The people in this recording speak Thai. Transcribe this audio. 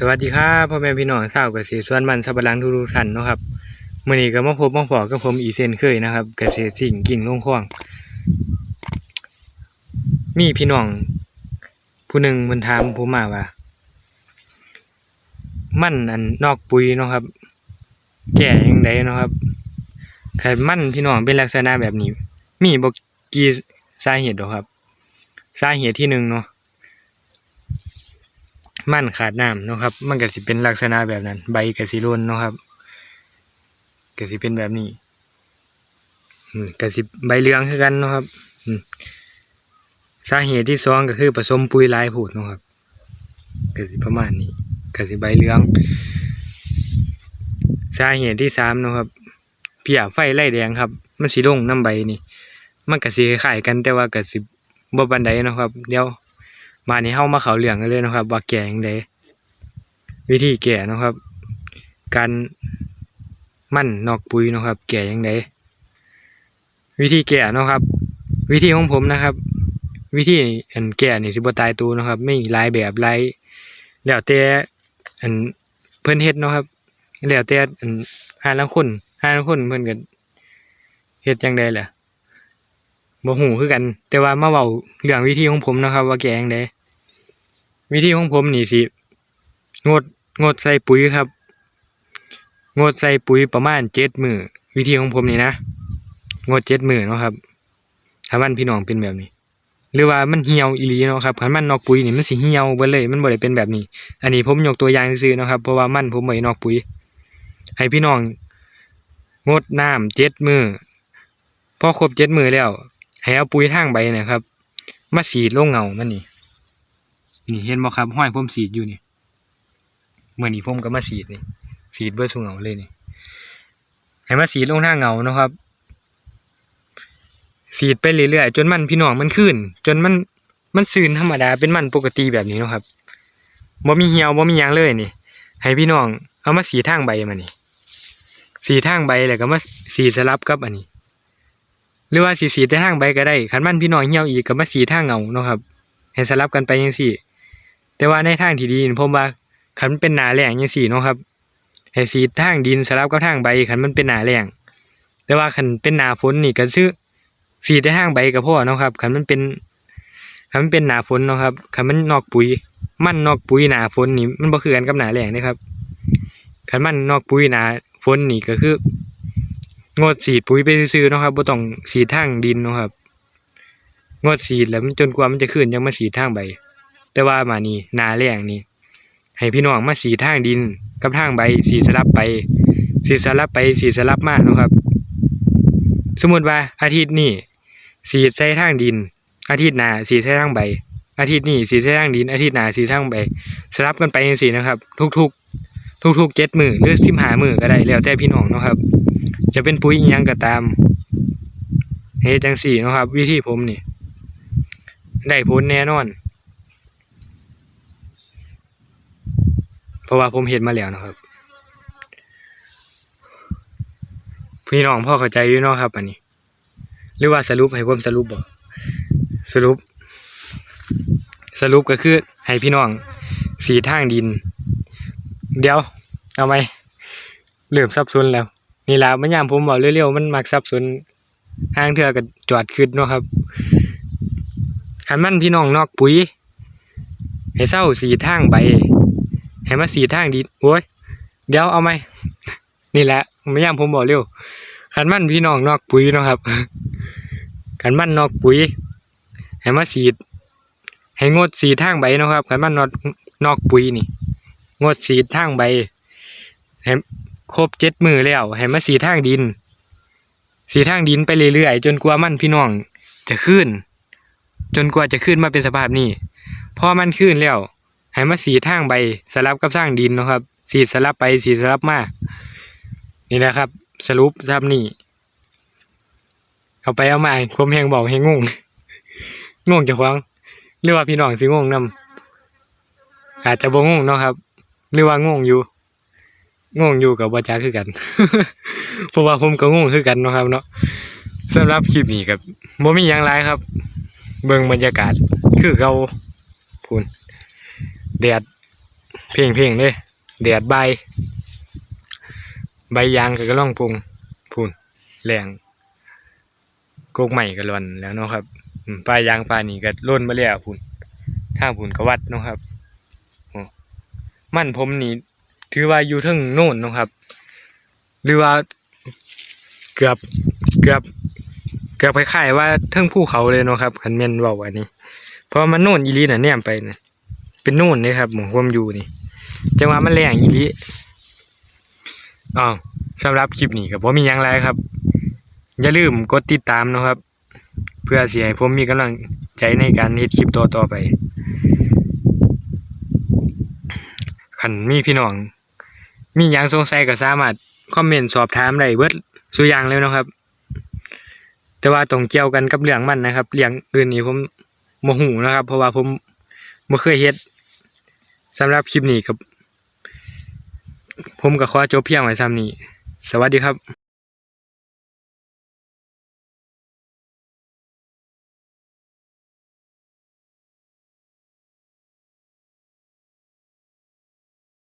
สวัสดีครับพ่อแม่พี่น้องชาวเกษตรสวนมันสับปะหลังทุกท่านนะครับมื้อนี้ก็มาพบมาพอกับผมอีเช่นเคยนะครับเกษตรสิ่งกิ่งลงคลอง มีพี่น้อง ผู้หนึ่งเพิ่นถามผมมาว่า มันอันนอกปุ๋ยนะครับ แก่ยังไดเนะครับคันมันพี่น้องเป็นลักษณะแบบนี้ มีบ่กี่สาเหตุดอครับ สาเหตุที่หนึ่งเนาะ มันขาดน้ำนะครับ มันก็สิเป็นลักษณะแบบนั้น ใบก็สิร่นนะครับก็สิเป็นแบบนี้ก็สิใบเหลืองคือกันนะครับสาเหตุที่สองก็คือผสมปุ๋ยลายพูดนะครับก็สิประมาณนี้ก็สิใบเหลือง สาเหตุที่สามนะครับเพียไฟไล่แดงครับ มันสิลงน้ำใบนี่ มันก็สิคล้ายกันแต่ว่าก็สิบ่ปานใดนะครับ เดี๋ยว มานี้เฮามาเขาเรื่องกันเลยนะครับ ว่าแก่จังไดวิธีแก่นะครับ การมั่นนอกปุ๋ยนะครับ แก่จังไดวิธีแก่นะครับ วิธีของผมนะครับ วิธีอันแก่นี่สิบตายตัวนะครับ ไม่หลายแบบลายแล้วแต่อันเพิ่นเฮ็ดนะครับแล้วแต่อันหาลางคนหาลางคนเพิ่นก็เฮ็ดจังไดล่ะบ่ฮู้คือกัน แต่ว่ามาเว้าเรื่องวิธีของผมนะครับ ว่าแกงได วิธีของผมนี่สิ งดงดใส่ปุ๋ยครับ งดใส่ปุ๋ยประมาณเจ็ดมือวิธีของผมนี่นะ งดเจ็ดมือเนาะครับถ้ามันพี่น้องเป็นแบบนี้ หรือว่ามันเหี่ยวอีหลีเนาะครับคันมันนอกปุ๋ยนี่มันสิเหี่ยวเบิดเลย มันบ่ได้เป็นแบบนี้ อันนี้ผมยกตัวอย่างซื่อเนาะครับเพราะว่ามันผมบ่ได้นอกปุ๋ย ให้พี่น้อง งดน้ำเจ็ดมือพอครบเจ็ดมือแล้วให้เอาปุ๋ยทางใบนะครับ มาสีดลงเงามันนี่ นี่เห็นบ่ครับห้อยผมสีดอยู่นี่เมื่อนี้ผมก็มาสีดนี่สีดเบิดสุเงาเลยนี่ให้มาสีดลงทางเงาเนะครับ สีดไปเรื่อยๆจนมันพี่น้องมันขึ้น จนมันมันซื่นธรรมดาเป็นมันปกติแบบนี้นะครับบ่มีเหี่ยวบ่มียังเลยนี่ ให้พี่น้องเอามาสีทางใบมานี่สีทางใบแล้วก็มาสีสลับกับอันนี้ หรือว่าสีสีแต่ทางใบก็ได้คันมันพี่น้องเหี่ยวอีกก็มาสีทางเงาเนาะครับ ให้สลับกันไปจังซี่ แต่ว่าในทางที่ดีนี่ผมว่าคันเป็นหนาแรงจังซี่เนาะครับให้สีทางดินสลับกับทางใบคันมันเป็นหนาแรงแต่ว่าคันเป็นหนาฝนนี่ก็ซื้อสีแต่ทางใบก็พอเนาะครับคันมันเป็นคันมันเป็นหนาฝนเนาะครับคันมันนอกปุ๋ย มันนอกปุ๋ยหนาฝนนี่มันบ่คือกันกับหนาแรงเด้ครับคันมันนอกปุ๋ยหนาฝนนี่ก็คืองดสีดปุ๋ยไปซื้อเนาะครับบ่ต้องสีทางดินเนาะครับงดสีดแล้วมันจนกว่ามันจะขึ้นยังมาสีทางใบ แต่ว่ามานี่นาแรงนี่ให้พี่น้องมาสีทางดิน กับทางใบสีสลับไป สีสลับไปสีสลับมานะครับ สมมติว่าอาทิตย์นี้สีใส่ทางดิน อาทิตย์หน้าสีใส่ทางใบ อาทิตย์นี้สีใส่ทางดิน อาทิตย์หน้าสีทางใบ สลับกันไปจังซี่นะครับ ทุกๆ ทุกๆเจ็ดมือหรือสิบหามือก็ได้แล้วแต่พี่น้องนะครับ จะเป็นปุ๋ยยังก็ตามเฮ็ดจังสี่นะครับ วิธีผมนี่ได้ผลแน่นอน เพราะว่าผมเฮ็ดมาแล้วนะครับพี่น้องพ่อเข้าใจอยู่เนาะครับ อันนี้ หรือว่าสรุปให้ผมสรุปบ่สรุป สรุปก็คือให้พี่น้องสีทางดิน เดี๋ยว เอาไหมเริ่มสับสนแล้ว นี่ล่ะมันยามผมบอกเร็วๆมันมักสับสนห้างเทื่อก็จอดขึ้นเนาะครับคันมันพี่น้องนอกปุ๋ยให้เศร้าสีทางใบ ให้มาสีทางดินโอ้ยเดี๋ยวเอาไหมนี่แหละไมันยามผมบอกเร็วคันมันพี่น้องนอกปุ๋ยนะครับคันมันนอกปุ๋ยให้มาสีดให้งดสีทางใบนะครับคันมันนอกนอกปุ๋ยนี่ งดสีทางใบให้ครบเจ็ดมือแล้วให้มาสีทางดิน สีทางดินไปเรื่อยๆจนกว่ามันพี่น้องจะขึ้น จนกว่าจะขึ้นมาเป็นสภาพนี้พอมันขึ้นแล้ว ให้มาสีทางใบสลับกับสร้างดินนะครับ สีสลับไปสีสลับมานี่นะครับ สรุปซ้ำนี่เอาไปเอามาผมแหงบอกให้งงงงจะควงหรือว่าพี่น้องสิงงนำอาจจะบ่งงเนาะครับ หรือว่างงอยู่งงอยู่กับวาจาคือกันเพราะว่าผมก็งงคือกันเนาะครับ เนาะสำหรับคลิปนี้ครับบ่มีหยังหลายครับ เบิ่งบรรยากาศคือเก่าพูน แดดเพลงเพลงเลยแดดใบ ใบยางก็กำลังปุงพูนแรงกกใหม่ก็ร่อนแล้วเนาะครับปลายยางปลานี่ก็ล่นมาแล้วพูนทางพูนกวัดเนาะครับมั่นผมนี่ถือว่าอยู่เทึงโน่นเนาะครับ หรือว่าเกือบเกือบเกือบคล้ายๆว่าเทิงภูเขาเลยเนาะครับคันแม่นเว้าอันนี้ เพราะมันโน่นอีลีน่ะแนมไปนะ เป็นโน่นเลยครับหมองความอยู่นี่จังหวะมันแรงอีลีอ๋อสำหรับคลิปนี้ก็บ่มีหยังไรครับ อย่าลืมกดติดตามนะครับ เพื่อเสิให้ผมมีกำลังใจในการเฮ็ดคลิปต่อๆไปคันมีพี่น้อง มีหยังสงสัยก็สามารถคอมเมนต์สอบถามได้เบิดสุอย่างเลยนะครับ แต่ว่าต้องเกี่ยวกันกับเรื่องมันนะครับเรื่องอื่นนี่ผมโมหูนะครับ เพราะว่าผมบ่เคยเฮ็ด สำหรับคลิปนี้ครับ ผมก็ขอจบเพียงไว้ซ้ำนี้ สวัสดีครับ